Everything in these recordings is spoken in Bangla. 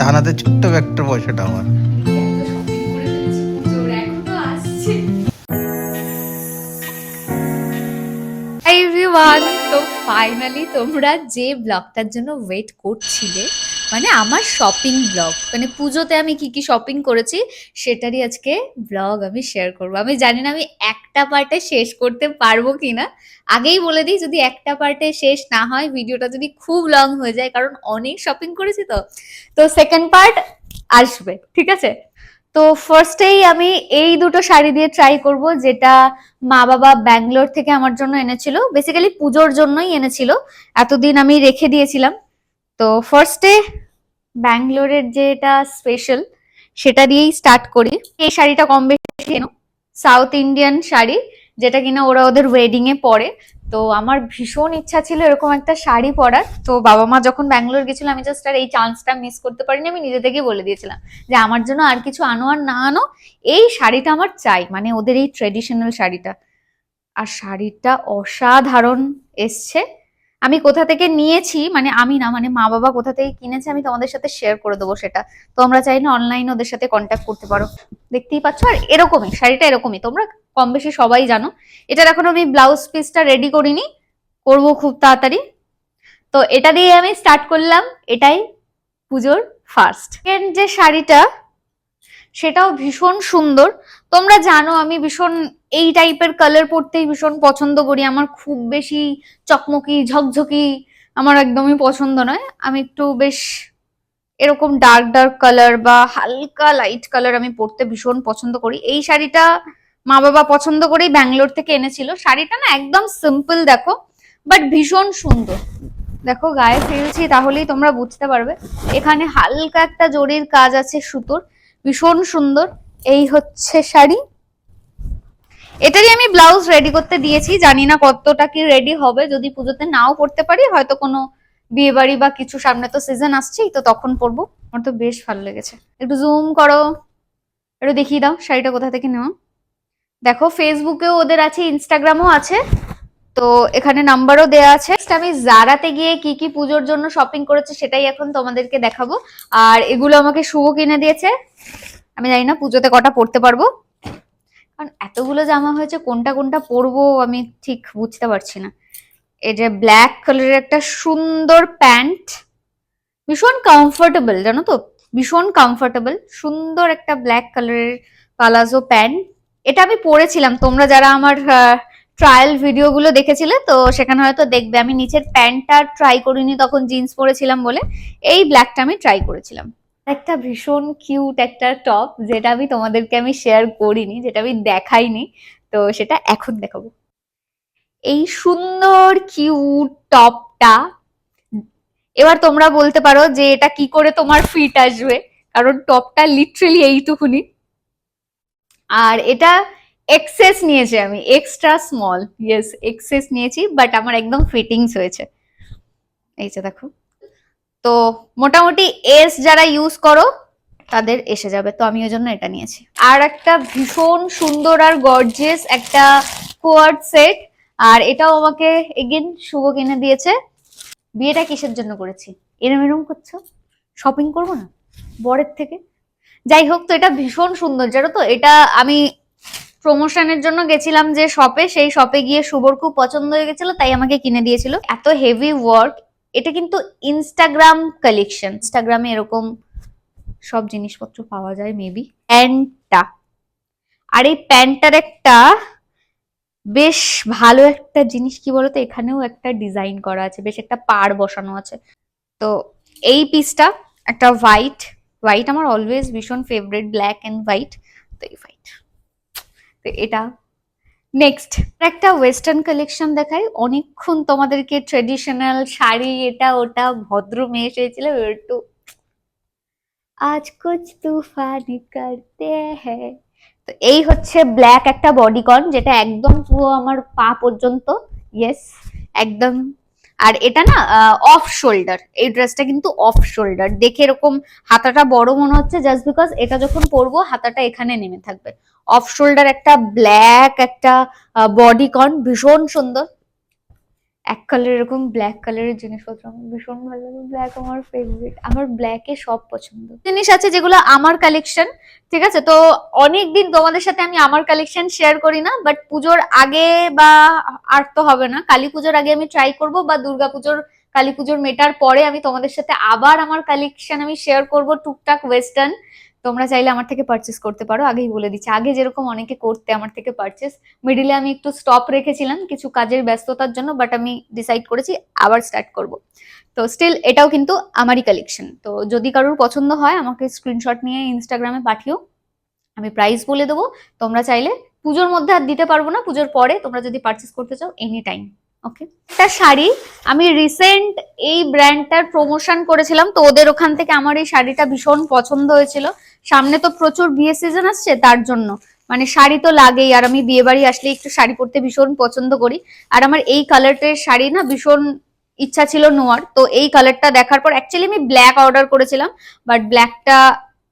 ডান হাতে ছোট্ট একটা পয়সাটা আমার। তো ফাইনালি তোমরা যে ব্লগটার জন্য ওয়েট করছিলে মানে আমার শপিং ব্লগ মানে পুজোতে আমি কি কি শপিং করেছি সেটারই আজকে ব্লগ আমি শেয়ার করব। আমি জানি না আমি একটা পার্টে শেষ করতে পারব কিনা। আগেই বলে দিই, যদি একটা পার্টে শেষ না হয়, ভিডিওটা যদি খুব লং হয়ে যায়, কারণ অনেক শপিং করেছি তো। তো সেকেন্ড পার্ট আসবে, ঠিক আছে? তো ফার্স্টেই আমি এই দুটো শাড়ি দিয়ে ট্রাই করব, যেটা মা বাবা ব্যাঙ্গালোর থেকে আমার জন্য এনেছিল। বেসিক্যালি পুজোর জন্যই এনেছিল। এতদিন আমি রেখে দিয়েছিলাম। তো ফার্স্টে ব্যাঙ্গালোরের যেটা স্পেশাল সেটা দিয়েই স্টার্ট করি। এই শাড়িটা কম বেশি সাউথ ইন্ডিয়ান শাড়ি, যেটা কিনা ওরা ওদের ওয়েডিং এ পরে। তো আমার ভীষণ ইচ্ছা ছিল এরকম একটা শাড়ি পরার। তো বাবা মা যখন ব্যাঙ্গালোর গেছিল, আমি জাস্ট আর এই চান্সটা মিস করতে পারিনি, আমি নিজে থেকেই বলে দিয়েছিলাম যে, আমার জন্য আর কিছু আনো আর না আনো, এই শাড়িটা আমার চাই। মানে ওদের এই ট্রেডিশনাল শাড়িটা। আর শাড়িটা অসাধারণ এসছে। আমি কোথা থেকে নিয়েছি মানে আমি না মানে মা বাবা কোথা থেকে কিনেছে আমি তোমাদের সাথে শেয়ার করে দেবো সেটা। তোমরা চাইলে অনলাইনে ওদের সাথে কন্ট্যাক্ট করতে পারো। দেখতেই পাচ্ছ? আর এরকমই, শাড়িটা এরকমই। তোমরা কম বেশি সবাই জানো। এটার এখন আমি ব্লাউজ পিসটা রেডি করিনি, করব খুব তাড়াতাড়ি। তো এটা দিয়ে আমি স্টার্ট করলাম, এটাই পুজোর ফার্স্ট যে শাড়িটা সেটাও ভীষণ সুন্দর। তোমরা জানো আমি ভীষণ এই টাইপের কালার পরতেই ভীষণ পছন্দ করি। আমার খুব বেশি চকমকি, ঝকঝকি আমার একদমই পছন্দ নয়। আমি একটু বেশ এরকম ডার্ক ডার্ক কালার বা হালকা লাইট কালার আমি পরতে ভীষণ পছন্দ করি। এই শাড়িটা মা বাবা পছন্দ করেই ব্যাঙ্গালোর থেকে এনেছিল। শাড়িটা না একদম সিম্পল দেখো বাট ভীষণ সুন্দর। দেখো গায়ে ফেলছি তাহলেই তোমরা বুঝতে পারবে। এখানে হালকা একটা জরির কাজ আছে সুতোর। ভীষণ সুন্দর। এই হচ্ছে শাড়ি। এটারই আমি ব্লাউজ রেডি করতে দিয়েছি। জানি না কতটা কি রেডি হবে। যদি পুজোতে নাও পড়তে পারি, হয়তো কোনো বিয়ে বাড়ি বা কিছু সামনে তো সিজন আসছেই, তো তখন পরবো। আমার তো বেশ ভালো লেগেছে। একটু জুম করো। একটু দেখিয়ে দাও শাড়িটা কোথা থেকে নেওয়া। দেখো ফেসবুকেও ওদের আছে ইনস্টাগ্রামও আছে। তো এখানে নাম্বারও দেওয়া আছে। আমি জারাতে গিয়ে কি কি পুজোর জন্য শপিং করেছি সেটাই এখন তোমাদেরকে দেখাবো। আর এগুলো আমাকে শুভ কিনে দিয়েছে। আমি জানি না পুজোতে কটা পরতে পারব। কারণ এতগুলো জামা হয়েছে, কোনটা কোনটা পরবো আমি ঠিক বুঝতে পারছি না। যে ব্ল্যাক কালারের একটা সুন্দর প্যান্ট। ভীষণ কমফোর্টেবল জানো তো? ভীষণ কমফোর্টেবল সুন্দর একটা ব্ল্যাক কালারের পালাজো প্যান্ট এটা আমি পরেছিলাম। তোমরা যারা আমার ট্রায়াল ভিডিওগুলো দেখেছিলে? তো সেখানে হয়তো দেখবে, আমি নিচের প্যান্টটা ট্রাই করিনি, তখন জিন্স পরেছিলাম বলে। এই ব্ল্যাকটা আমি ট্রাই করেছিলাম। একটা ভীষণ কিউট একটা টপ যেটা আমি তোমাদেরকে আমি শেয়ার করিনি, যেটা আমি দেখাইনি। তো সেটা এখন দেখাবো। এই সুন্দর কিউট টপটা এবার তোমরা বলতে পারো যে এটা কি করে তোমার ফিট আসবে, কারণ টপটা লিটারেলি এইটুকুনি। আর এটা এক্সেস নিয়েছি আমি এক্সট্রা স্মল ইয়েস এক্সেস নিয়েছি বাট আমার একদম ফিটিংস হয়েছে। এই যে দেখো। তো মোটামুটি এস যারা ইউজ করো, তাদের এসে যাবে। তো আমি ওই জন্য এটা নিয়েছি। আর একটা ভীষণ সুন্দর আর গর্জিয়াস একটা কোয়ার্ড সেট আর এটাও আমাকে এগেন শুভ কিনে দিয়েছে। বিয়েটা কিসের জন্য করেছি? এরম এরম করছ? শপিং করব না? বরের থেকে? যাই হোক, তো এটা ভীষণ সুন্দর, জানো তো? এটা আমি প্রমোশনের জন্য গেছিলাম যে শপে সেই শপে গিয়ে শুভর খুব পছন্দ হয়ে গেছিল, তাই আমাকে কিনে দিয়েছিল। এত হেভি ওয়ার্ক এটা কিন্তু ইনস্টাগ্রাম কালেকশন ইনস্টাগ্রামে এরকম সব জিনিসপত্র পাওয়া যায় মেবি প্যান্টটা। আর এই প্যান্টটার একটা বেশ ভালো একটা জিনিস, কি বলতো, এখানেও একটা ডিজাইন করা আছে, বেশ একটা পাড় বসানো আছে। তো এই পিসটা একটা হোয়াইট হোয়াইট আমার অলওয়েজ ভীষণ ফেভারিট ব্ল্যাক অ্যান্ড হোয়াইট তো এই হোয়াইট তো এটা। নেক্সট একটা ওয়েস্টার্ন কালেকশন দেখাই। অনেকক্ষণ তোমাদেরকে ট্রেডিশনাল শাড়ি, এটা, ওটা, ভদ্র মেয়ে এসেছিল, একটু, আজ কুছ তুফান করতে হ্যাঁ। তো এই হচ্ছে ব্ল্যাক একটা বডিকন যেটা একদম পুরো আমার পা পর্যন্ত ইয়েস একদম। আর এটা না অফ শোল্ডার এই ড্রেসটা কিন্তু অফ শোল্ডার দেখে এরকম হাতাটা বড় মনে হচ্ছে জাস্ট বিকজ এটা যখন পরবো, হাতাটা এখানে নেমে থাকবে। অফ শোল্ডার একটা ব্ল্যাক একটা বডি বডিকন ভীষণ সুন্দর। এক কালার এরকম ব্ল্যাক কালারের জিনিসপত্র, আমার ভীষণ ভালো লাগে। ব্ল্যাক আমার ফেভারিট আমার ব্ল্যাকে সব পছন্দ। জিনিস আছে যেগুলো আমার কালেকশন ঠিক আছে? তো অনেক দিন তোমাদের সাথে আমি আমার কালেকশন শেয়ার করি না বাট পুজোর আগে বা, আর তো হবে না, কালী পুজোর আগে আমি ট্রাই করব বা দুর্গা পুজোর, কালী পুজোর মেটার পরে আমি তোমাদের সাথে আবার আমার কালেকশন আমি শেয়ার করব টুকটাক ওয়েস্টার্ন তোমরা চাইলে আমার থেকে পারচেস করতে পারো, আগেই বলে দিচ্ছি। আগে যেরকম অনেকে করতে আমার থেকে পারচেস মিডিলে আমি একটু স্টপ রেখেছিলাম কিছু কাজের ব্যস্ততার জন্য বাট আমি ডিসাইড করেছি আবার স্টার্ট করব। তো স্টিল এটাও কিন্তু আমারই কালেকশন তো যদি কারোর পছন্দ হয়, আমাকে স্ক্রিনশট নিয়ে ইনস্টাগ্রামে পাঠিও। আমি প্রাইস বলে দেবো। তোমরা চাইলে পুজোর মধ্যে আর দিতে পারব না, পুজোর পরে তোমরা যদি পারচেস করতে চাও এনি টাইম ওকে একটা শাড়ি, আমি রিসেন্ট এই ব্র্যান্ডটার প্রমোশন করেছিলাম, তো ওদের ওখান থেকে আমার এই শাড়িটা ভীষণ পছন্দ হয়েছিল। সামনে তো প্রচুর বিয়ে সিজন আসছে, তার জন্য। মানে শাড়ি তো লাগেই, আর আমি বিয়ে বাড়ি আসলে একটু শাড়ি পরতে ভীষণ পছন্দ করি। আর আমার এই কালারটার শাড়ি না ভীষণ ইচ্ছা ছিল নোয়ার, তো এই কালারটা দেখার পর অ্যাকচুয়ালি আমি ব্ল্যাক অর্ডার করেছিলাম বাট ব্ল্যাকটা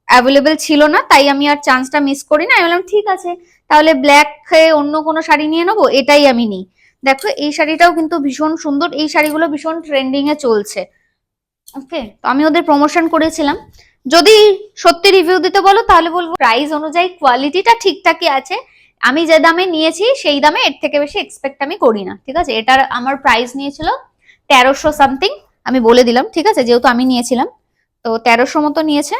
অ্যাভেলেবেল ছিল না, তাই আমি আর চান্সটা মিস করি না। আমি বললাম, ঠিক আছে, তাহলে ব্ল্যাক অন্য কোনো শাড়ি নিয়ে নেব? এটাই আমি নিই। দেখো, এই শাড়িটাও কিন্তু ভীষণ সুন্দর, এই শাড়িগুলো ভীষণ ট্রেন্ডিং এ চলছে। ওকে তো আমি ওদের প্রমোশন করেছিলাম। যদি সত্যি রিভিউ দিতে বলো, তাহলে বলব প্রাইস অনুযায়ী কোয়ালিটিটা ঠিকঠাকই আছে। আমি যে দামে নিয়েছি, সেই দামে এর থেকে বেশি এক্সপেক্ট আমি করি না, ঠিক আছে? এটার আমার প্রাইস নিয়েছিল তেরোশো সামথিং আমি বলে দিলাম, ঠিক আছে? যেহেতু আমি নিয়েছিলাম, তো তেরোশো মতো নিয়েছে।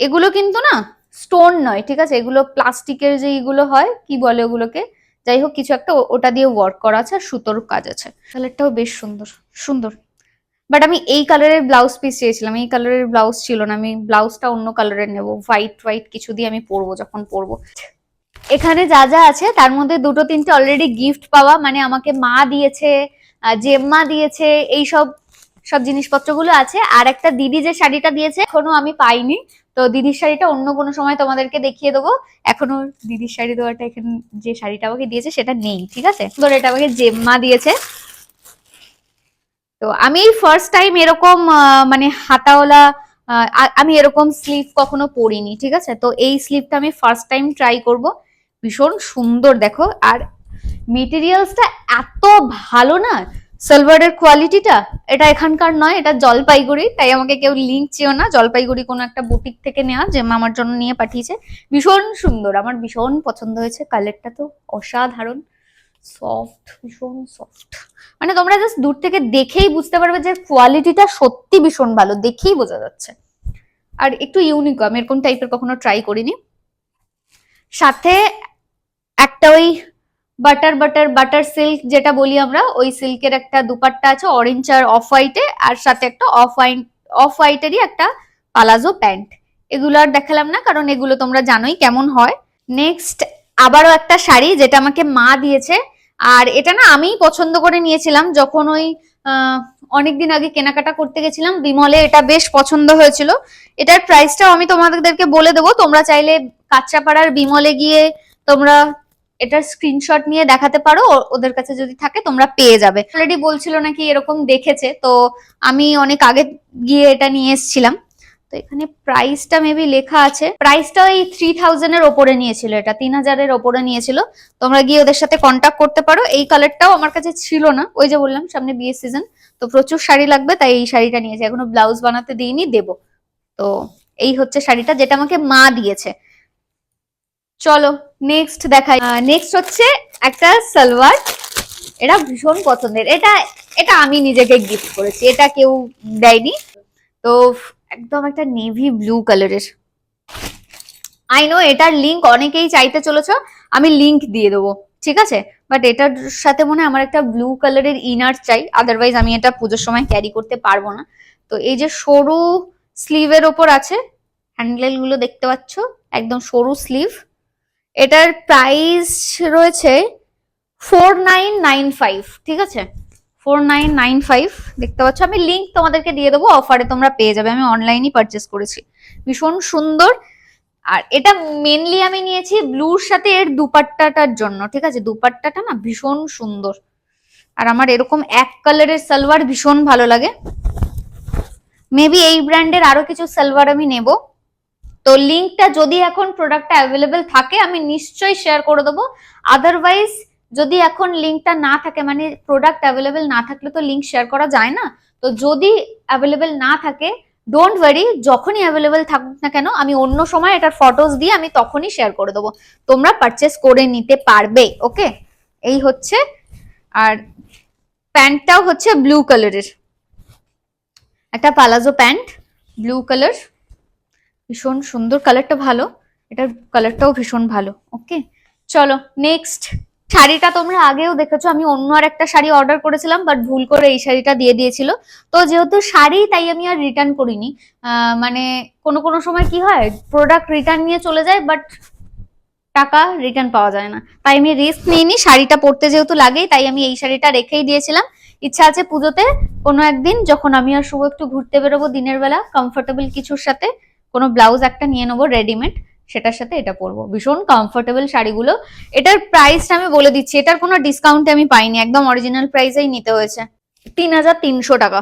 এগুলো কিন্তু না স্টোন নয়, ঠিক আছে? এগুলো প্লাস্টিকের যে এগুলো হয়, কি বলে ওগুলোকে? যাই হোক, কিছু একটা ওটা দিয়ে ওয়ার্ক করা আছে আর সুতোর কাজ আছে। কালারটাও বেশ সুন্দর সুন্দর। বাট আমি এই কালারের ব্লাউজ পিস চেয়েছিলাম, এই কালারের ব্লাউজ ছিল না, আমি ব্লাউজটা অন্য কালারের নেব হোয়াইট হোয়াইট কিছু দিয়ে আমি পরবো যখন পরবো। এখানে যা যা আছে, তার মধ্যে দুটো, তিনটে অলরেডি গিফট পাওয়া মানে আমাকে মা দিয়েছে জেম্মা দিয়েছে এই সব জিনিসপত্রগুলো আছে। আর একটা দিদি যে শাড়িটা দিয়েছে, এখনও আমি পাইনি। তো দিদির শাড়িটা অন্য কোনো সময় তোমাদেরকে দেখিয়ে দেবো। এখনও দিদির শাড়ি দেওয়াটা এখানে যে শাড়িটা আমাকে দিয়েছে, সেটা নেই, ঠিক আছে? ধর এটা আমাকে জেম্মা দিয়েছে। তো আমি ফার্স্ট টাইম এরকম মানে হাতাওয়ালা আমি এরকম স্লিভ কখনো পরিনি, ঠিক আছে? তো এই স্লিভটা আমি ফার্স্ট টাইম ট্রাই করব। ভীষণ সুন্দর, দেখো। আর মেটেরিয়ালসটা এত ভালো না সালভারের কোয়ালিটিটা এটা এখানকার নয়, এটা জলপাইগুড়ি, তাই আমাকে কেউ লিঙ্ক চেও না। জলপাইগুড়ি কোনো একটা বুটিক থেকে নেওয়া, যে মা আমার জন্য নিয়ে পাঠিয়েছে। ভীষণ সুন্দর, আমার ভীষণ পছন্দ হয়েছে। কালারটা তো অসাধারণ। সফট ভীষণ সফট মানে তোমরা জাস্ট দূর থেকে দেখেই বুঝতে পারবে যে কোয়ালিটিটা সত্যি ভীষণ ভালো, দেখেই বোঝা যাচ্ছে। আর একটু ইউনিক আমি এরকম টাইপের কখনো ট্রাই করিনি। সাথে একটা ওই বাটার বাটার বাটার সিল্ক যেটা বলি আমরা, ওই সিল্কের একটা দুপাট্টা আছে অরেঞ্জ আর অফ হোয়াইটে আর সাথে একটা অফ হোয়াইট অফ হোয়াইটেরই একটা পালাজো প্যান্ট এগুলো আর দেখালাম না, কারণ এগুলো তোমরা জানোই কেমন হয়। নেক্সট আবারও একটা শাড়ি যেটা আমাকে মা দিয়েছে, আর এটা না আমিই পছন্দ করে নিয়েছিলাম যখন ওই অনেকদিন আগে কেনাকাটা করতে গেছিলাম, বিমলে এটা বেশ পছন্দ হয়েছিল। এটার প্রাইসটাও আমি তোমাদেরকে বলে দেবো, তোমরা চাইলে কাঁচাপাড়ার বিমলে গিয়ে তোমরা এটার স্ক্রিনশট নিয়ে দেখাতে পারো ওদের কাছে যদি থাকে তোমরা পেয়ে যাবে। অলরেডি বলছিল নাকি এরকম দেখেছে, তো আমি অনেক আগে গিয়ে এটা নিয়ে এসেছিলাম। তো এখানে প্রাইসটা মেবি লেখা আছে। প্রাইসটা ওই থ্রি থাউজেন্ডের ওপরে নিয়েছিল এটা, তিন হাজারের ওপরে নিয়েছিল। তোমরা গিয়ে ওদের সাথে কন্ট্যাক্ট করতে পারো। এই কালারটাও আমার কাছে ছিল না, ওই যে বললাম সামনে বিয়ে সিজন তো প্রচুর শাড়ি লাগবে, তাই এই শাড়িটা নিয়েছি। এখনও ব্লাউজ বানাতে দিইনি, দেবো। তো এই হচ্ছে শাড়িটা যেটা আমাকে মা দিয়েছে। চলো নেক্সট দেখাই। নেক্সট হচ্ছে একটা সালোয়ার। এটা ভীষণ পছন্দের। এটা এটা আমি নিজেকে গিফট করেছি। এটা কেউ দেয়নি। তো একদম একটা নেভি ব্লু কালারের আই নো এটার লিঙ্ক অনেকেই চাইতে চলেছ। আমি লিঙ্ক দিয়ে দেবো, ঠিক আছে? বাট এটার সাথে মনে আমার একটা ব্লু কালারের ইনার চাই। আদারওয়াইজ আমি এটা পুজোর সময় ক্যারি করতে পারব না। তো এই যে সরু স্লিভের ওপর আছে হ্যান্ডেলগুলো দেখতে পাচ্ছ? একদম সরু স্লিভ এটার প্রাইস রয়েছে ফোর নাইন নাইন ফাইভ ঠিক আছে? ফোর নাইন নাইন ফাইভ দেখতে পাচ্ছ? আমি লিঙ্ক তোমাদেরকে দিয়ে দেবো অফারে তোমরা পেয়ে যাবে। আমি অনলাইনই পারচেস করেছি। ভীষণ সুন্দর। আর এটা মেনলি আমি নিয়েছি ব্লুর সাথে এর দুপাট্টাটার জন্য, ঠিক আছে? দুপাট্টাটা না ভীষণ সুন্দর। আর আমার এরকম এক কালারের সালোয়ার ভীষণ ভালো লাগে। মেবি এই ব্র্যান্ডের আরও কিছু সালোয়ার আমি নেব। তো লিঙ্কটা যদি এখন প্রোডাক্টটা অ্যাভেলেবেল থাকে, আমি নিশ্চয়ই শেয়ার করে দেবো। আদারওয়াইজ যদি এখন লিঙ্কটা না থাকে মানে প্রোডাক্ট অ্যাভেলেবেল না থাকলে তো লিঙ্ক শেয়ার করা যায় না। তো যদি অ্যাভেলেবেল না থাকে ডোন্ট ওয়ারি যখনই অ্যাভেলেবেল থাকুক না কেন, আমি অন্য সময় এটার ফটোজ দিয়ে আমি তখনই শেয়ার করে দেবো। তোমরা পারচেস করে নিতে পারবে ওকে এই হচ্ছে, আর প্যান্টটাও হচ্ছে ব্লু কালারের একটা পালাজো প্যান্ট ব্লু কালার ভীষণ সুন্দর কালারটা ভালো। এটার কালারটাও ভীষণ ভালো ওকে চলো নেক্সট শাড়িটা তোমরা আগেও দেখেছ, আমি অন্য আর একটা শাড়ি অর্ডার করেছিলাম বাট ভুল করে এই শাড়িটা দিয়ে দিয়েছিল। তো যেহেতু শাড়ি, তাই আমি আর রিটার্ন করিনি। মানে কোনো কোনো সময় কি হয় প্রোডাক্ট রিটার্ন নিয়ে চলে যায় বাট টাকা রিটার্ন পাওয়া যায় না। তাই আমি রিস্ক নিইনি, শাড়িটা পরতে যেহেতু লাগেই, তাই আমি এই শাড়িটা রেখেই দিয়েছিলাম। ইচ্ছা আছে পুজোতে কোনো একদিন, যখন আমি আর শুভ একটু ঘুরতে বেরোবো দিনের বেলা কমফোর্টেবল কিছুর সাথে কোনো ব্লাউজ একটা নিয়ে নেব রেডিমেড সেটার সাথে এটা পরবো। ভীষণ কমফোর্টেবল শাড়িগুলো। এটার প্রাইসটা আমি বলে দিচ্ছি, এটার কোনো ডিসকাউন্টে আমি পাইনি, একদম অরিজিনাল প্রাইসেই নিতে হয়েছে। তিন হাজার তিনশো টাকা,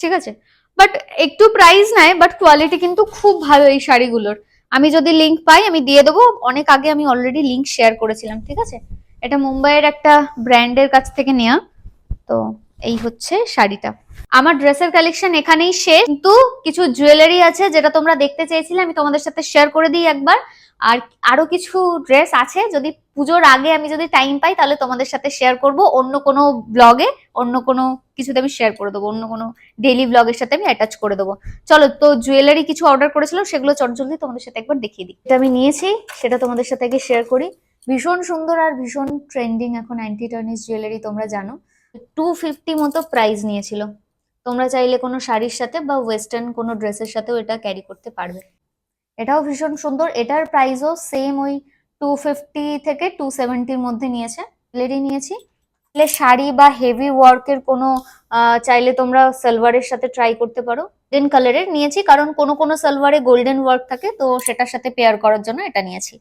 ঠিক আছে? বাট একটু প্রাইস নেয় বাট কোয়ালিটি কিন্তু খুব ভালো এই শাড়িগুলোর। আমি যদি লিঙ্ক পাই, আমি দিয়ে দেবো। অনেক আগে আমি অলরেডি লিঙ্ক শেয়ার করেছিলাম, ঠিক আছে? এটা মুম্বাইয়ের একটা ব্র্যান্ডের কাছ থেকে নেওয়া তো এই হচ্ছে শাড়িটা। আমার ড্রেসের কালেকশন এখানেই শেষ। কিন্তু কিছু জুয়েলারি আছে যেটা তোমরা দেখতে চেয়েছিলে, আমি তোমাদের সাথে শেয়ার করে দিই একবার। আর আরও কিছু ড্রেস আছে, যদি পুজোর আগে আমি যদি টাইম পাই, তাহলে তোমাদের সাথে শেয়ার করব। অন্য কোনো ব্লগে অন্য কোনো কিছুতে আমি শেয়ার করে দেবো। অন্য কোনো ডেইলি ব্লগের সাথে আমি অ্যাটাচ করে দেবো। চলো, তো জুয়েলারি কিছু অর্ডার করেছিলাম, সেগুলো চটজলদি তোমাদের সাথে একবার দেখিয়ে দিই। এটা আমি নিয়েছি, সেটা তোমাদের সাথে আগে শেয়ার করি। ভীষণ সুন্দর আর ভীষণ ট্রেন্ডিং এখন অ্যান্টি টার্নিস জুয়েলারি তোমরা জানো। টু ফিফটি মতো প্রাইস নিয়েছিল। তোমরা চাইলে কোনো শাড়ির সাথে বা ওয়েস্টার্ন কোনো ড্রেসের সাথেও এটা ক্যারি করতে পারবে। এটাও ভীষণ সুন্দর। এটার প্রাইসও সেম ওই টু ফিফটি থেকে টু সেভেন্টির মধ্যে নিয়েছে। লেডি নিয়েছি। তাহলে শাড়ি বা হেভি ওয়ার্কের কোনো চাইলে তোমরা সালোয়ারের সাথে ট্রাই করতে পারো। গোল্ডেন কালারের নিয়েছি, কারণ কোনো কোনো সালোয়ারে গোল্ডেন ওয়ার্ক থাকে, তো সেটার সাথে পেয়ার করার জন্য এটা নিয়েছি।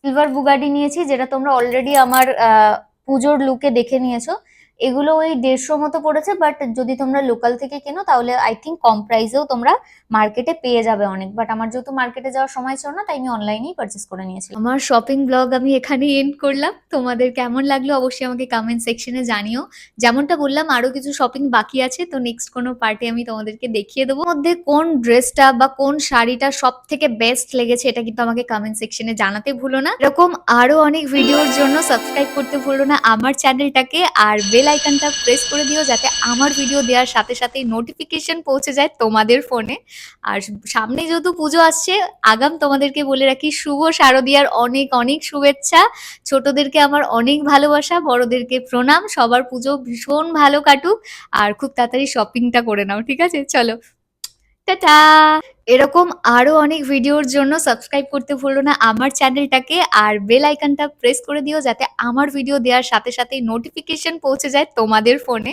সিলভার বুগাডি নিয়েছি, যেটা তোমরা অলরেডি আমার পুজোর লুকে দেখে নিয়েছো। এগুলো ওই দেড়শো মতো পড়েছে বাট যদি তোমরা লোকাল থেকে কেনো, তাহলে আই থিঙ্ক কম প্রাইসেও তোমরা মার্কেটে পেয়ে যাবে অনেক। বাট আমার যেহেতু মার্কেটে যাওয়ার সময় ছিল না, তাই আমি অনলাইনেই পারচেস করে নিয়েছি আমার শপিং ব্লগ আমি এখানেই এন্ড করলাম। তোমাদের কেমন লাগল অবশ্যই আমাকে কমেন্ট সেকশনে জানিও। যেমনটা বললাম, আরও কিছু শপিং বাকি আছে, তো নেক্সট কোনো পার্টি আমি তোমাদেরকে দেখিয়ে দেবো। মধ্যে কোন ড্রেসটা বা কোন শাড়িটা সব থেকে বেস্ট লেগেছে, এটা কিন্তু আমাকে কমেন্ট সেকশনে জানাতে ভুলো না। এরকম আরও অনেক ভিডিওর জন্য সাবস্ক্রাইব করতে ভুলো না আমার চ্যানেলটাকে আর বেল আইকনটা প্রেস করে দিও যাতে আমার ভিডিও দেওয়ার সাথে সাথেই নোটিফিকেশন পৌঁছে যায় তোমাদের ফোনে আর সামনে যেহেতু পুজো আসছে, আগাম তোমাদেরকে বলে রাখি, শুভ শারদিয়ার অনেক অনেক শুভেচ্ছা। ছোটদেরকে আমার অনেক ভালোবাসা, বড়দেরকে প্রণাম। সবার পুজো ভীষণ ভালো কাটুক। আর খুব তাড়াতাড়ি শপিংটা করে নাও, ঠিক আছে? চলো। টাটা। এরকম আরও অনেক ভিডিওর জন্য সাবস্ক্রাইব করতে ভুলো না আমার চ্যানেলটাকে আর বেল আইকনটা প্রেস করে দিও যাতে আমার ভিডিও দেওয়ার সাথে সাথে নোটিফিকেশন পৌঁছে যায় তোমাদের ফোনে।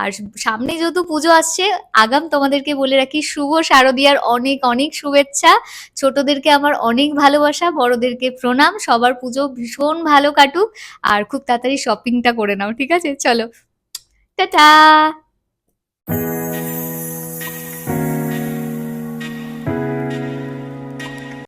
আর সামনে যেহেতু পুজো আসছে, আগাম তোমাদেরকে বলে রাখি, শুভ শারদিয়ার অনেক অনেক শুভেচ্ছা। ছোটদেরকে আমার অনেক ভালোবাসা, বড়দেরকে প্রণাম। সবার পুজো ভীষণ ভালো কাটুক আর খুব তাড়াতাড়ি শপিংটা করে নাও, ঠিক আছে? চলো, টাটা।